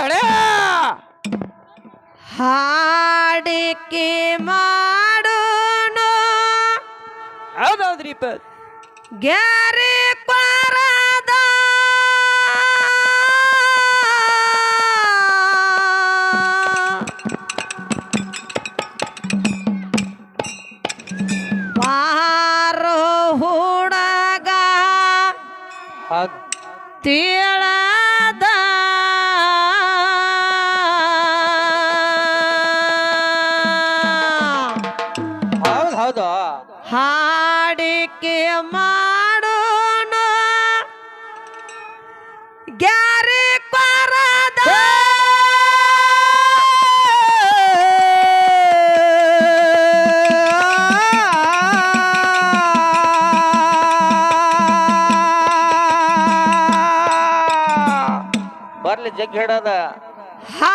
ಹಳೆ ಹಾಡಿಕೆ ಮಾಡೋಣ. ಹೌದೌದ್ರಿಪ ಗ್ಯಾರಿ ಪರದ. ಪಾರ ಹುಡಗ ತಿಳದ ಜಗ್ಗಿ ಹಾ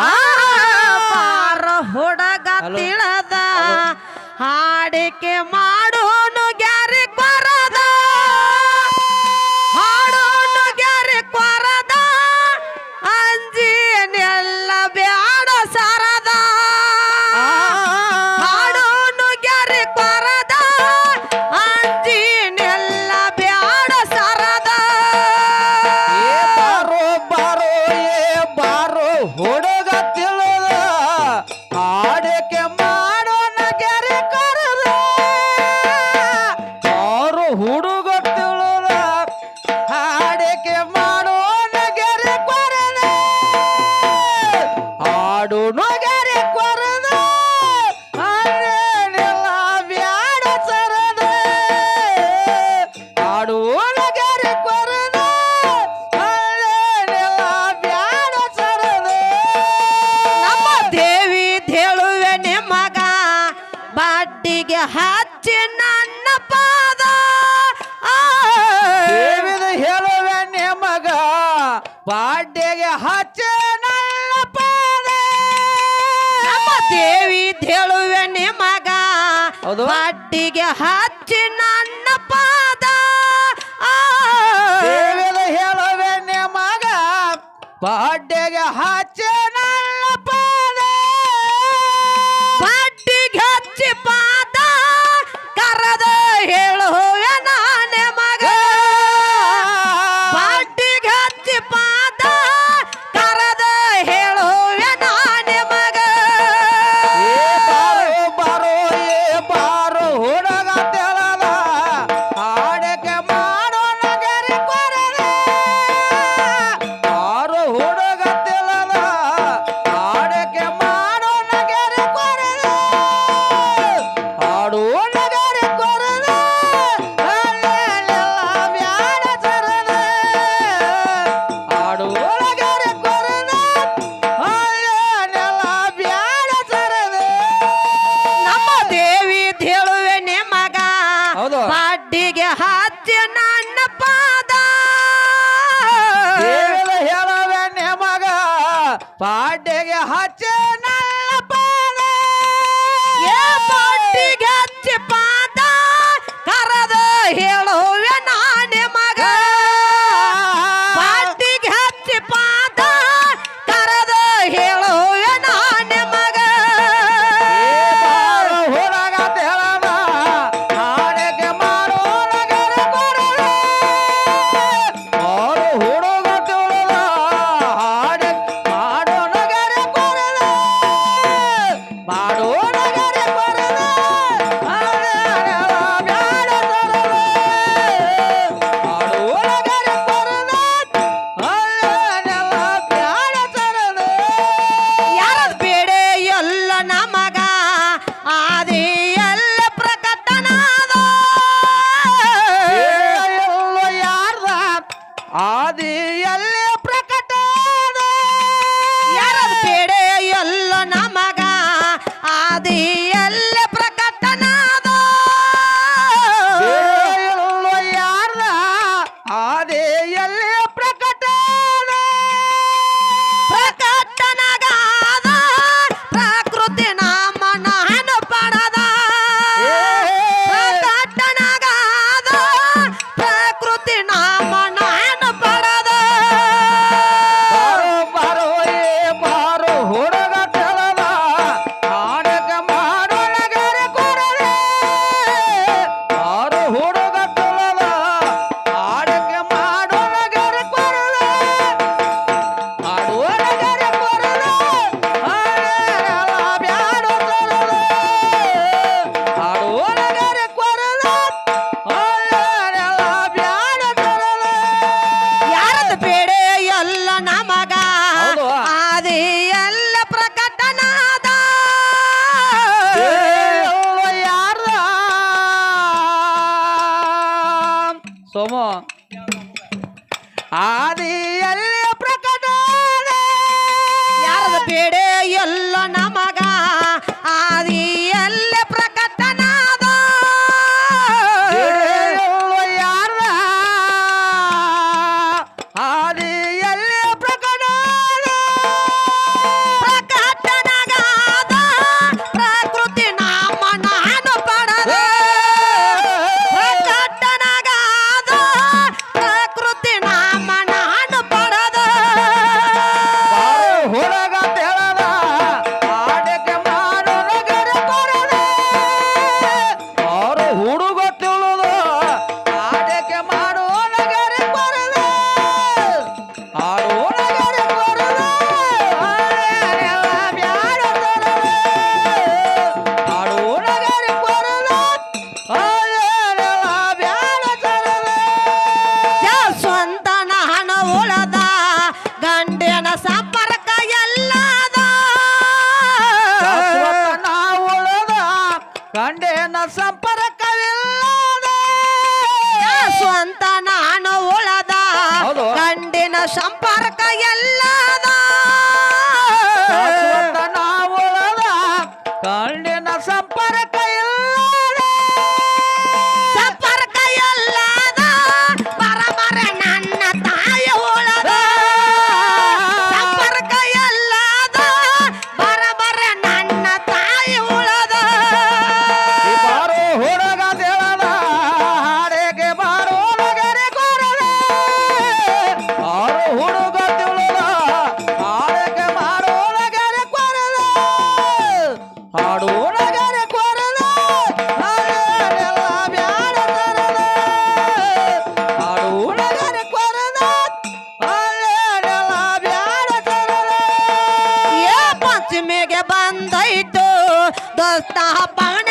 ಆರ ಹುಡುಗ ತಿಳಿದ ಹಾಡಿಕೆ ಮಾ ಅನ್ನಪಾದ ದೇವಿದ ಹೇಳುವೆನ್ನೆ ಮಗ ಪಾಡ್ಯಗೆ ಹಚ್ಚೆ ನನ್ನ ಪಾದ. ನಮ್ಮ ದೇವಿ ಹೇಳುವೆನ್ನೆ ಮಗ ಹೌದು. ಪಾಡ್ಯಗೆ ಹಚ್ಚಿ ನನ್ನ ಪಾದ. ದೇವಿದ ಹೇಳುವೆನ್ನೆ ಮಗ ಪಾಡ್ಯಗೆ ಹಚ್ಚೆ watching. saudade ದೋಸ್ತ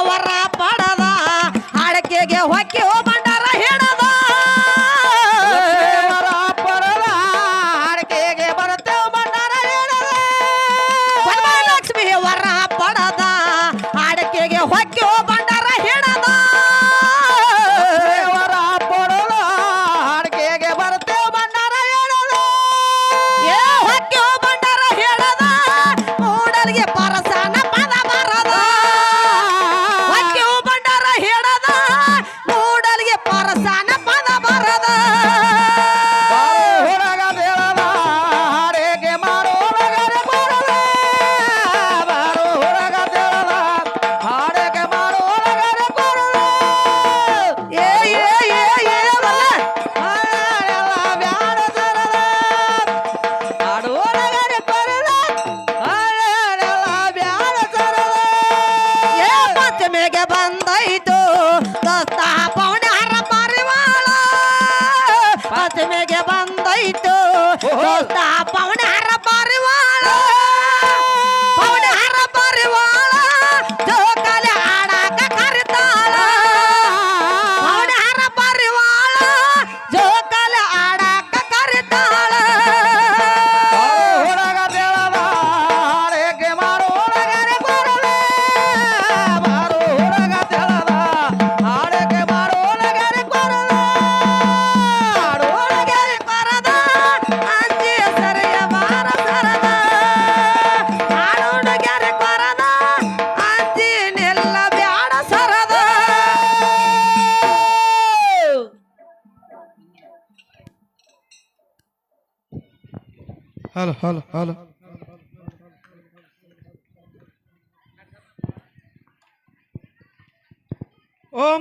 ವರ ಪಡದ ಅಡಕೆಗೆ ಹೊಕ್ಕಿ हल हल हल ओम